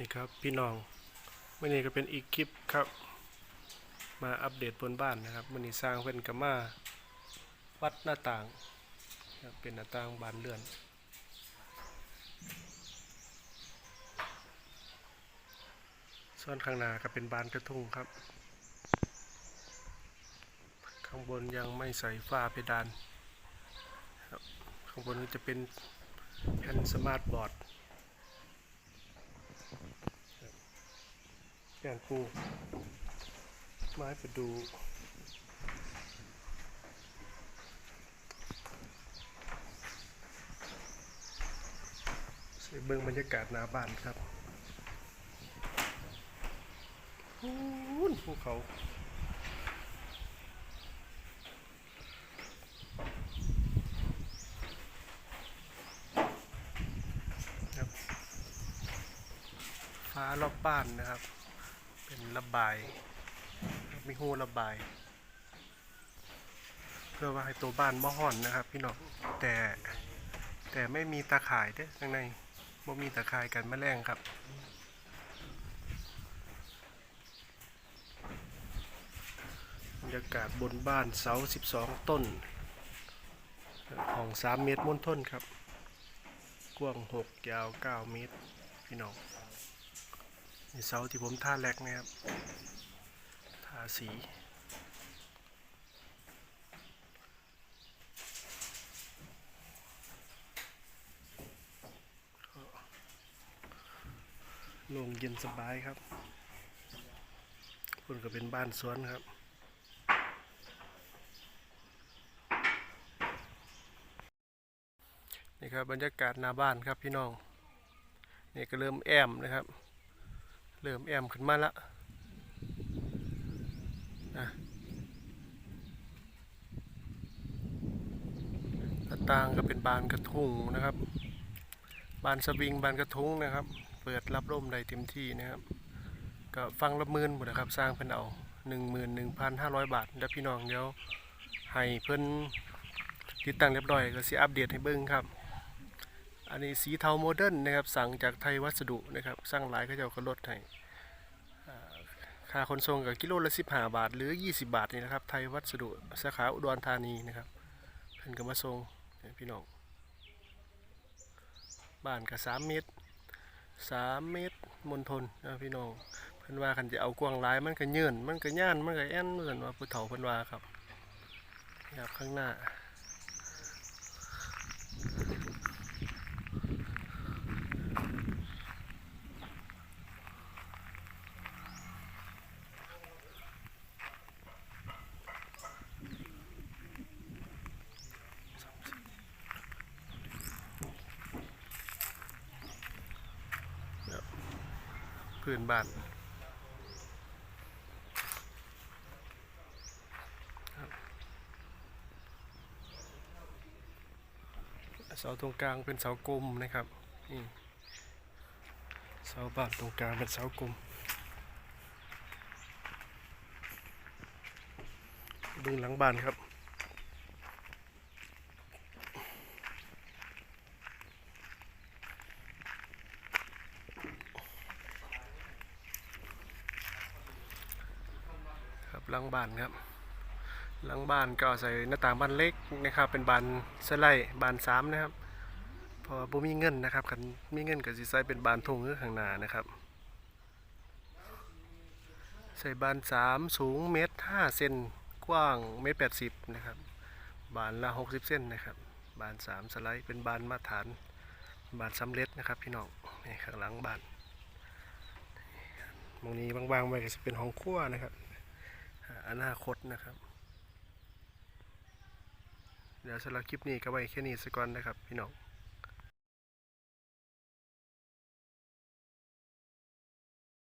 นี่ครับพี่น้องวันนี้ก็เป็นอีกคลิปครับ มาอัปเดตบนบ้านนะครับวันนี้สร้างเพิ่นกับมาวัดหน้าต่างเป็นหน้าต่างบานเลื่อน ส่วนข้างหน้าก็เป็นบานกระทุ่งครับ ข้างบนยังไม่ใส่ฝ้าเพดานข้างบนก็จะเป็นแผ่นสมาร์ทบอร์ด แกนปูไม้ประดูใส่เบิ้งบรรยากาศหน้าบ้านครับพูนภูเขาครับฟ้ารอบบ้านนะครับ เป็นระบายมีหูระบาย เพื่อว่าให้ตัวบ้านบ่ห่อนนะครับ พี่น้องแต่แต่ไม่มีตาข่ายเด้อข้างในบ่มีตาข่ายกันแมลงครับบรรยากาศบนบ้านเสา 12 ต้น ของ 3 เมตรม้วนต้นครับ กว้าง 6 ยาว 9 เมตร พี่น้อง เสาที่ผมท่าแรกนะครับทาสีลงเย็นสบายครับคุณก็เป็นบ้านสวนครับนี่ครับบรรยากาศหน้าบ้านครับพี่น้องนี่ก็เริ่มแอมนะครับ เริ่มแอมขึ้นมาละนะหน้าต่างก็เป็นบานกระทุงนะครับ บานสวิงบานกระทุงนะครับ เปิดรับลมได้เต็มที่นะครับ ก็ฟังละหมื่นหมดนะครับ สร้างเพิ่นเอาหนึ่งหมื่นหนึ่งพันห้าร้อยบาท แล้วพี่น้องเดี๋ยวให้เพิ่นติดตั้งเรียบร้อยก็สิอัปเดตให้เบิ่งครับ อันนี้สีเทาโมเดิร์นนะครับสั่งจากไทยวัสดุนะครับสั่งหลายก็จะเอาก็ลดให้ค่าขนส่งกับกิโลละ 15 บาท หรือ 20 บาทนี่นะครับไทยวัสดุสาขาอุดรธานีนะครับเพิ่นก็มาส่งให้พี่น้องบ้านก็3เมตร 3 เมตรมณฑลนะพี่น้องเพิ่นว่าคันจะเอากว้างหลายมันก็เยื่นมันก็ย่านมันก็แอ่นเหมือนว่าผู้เฒ่าเพิ่นว่าครับนี่ครับข้างหน้า พื้นบ้านเสาตรงกลางเป็นเสากลมนะครับนี่เสาบ้านตรงกลางเป็นเสากลมดูหลังบ้านครับ หลังบ้านครับ หลังบ้านก็ใส่หน้าต่างบ้านเล็กนะครับ เป็นบานสไลด์บานสามนะครับพราะว่าบ่มีเงินนะครับคันมีเงินก็สิใส่เป็นบานทงคือข้างหน้านะครับ ใส่บานสามสูงเมตรห้าเซนกว้างเมตรแปดสิบนะครับ บานละหกสิบเซนนะครับ บานสามสไลด์เป็นบานมาตรฐานบานสำเร็จนะครับพี่น้องนี่ข้างหลังบานตรงนี้บางๆไว้ก็จะเป็นห้องครัวนะครับ อนาคตนะครับ เดี๋ยวสำหรับคลิปนี้ก็ไว้แค่นี้สักก่อนนะครับพี่น้อง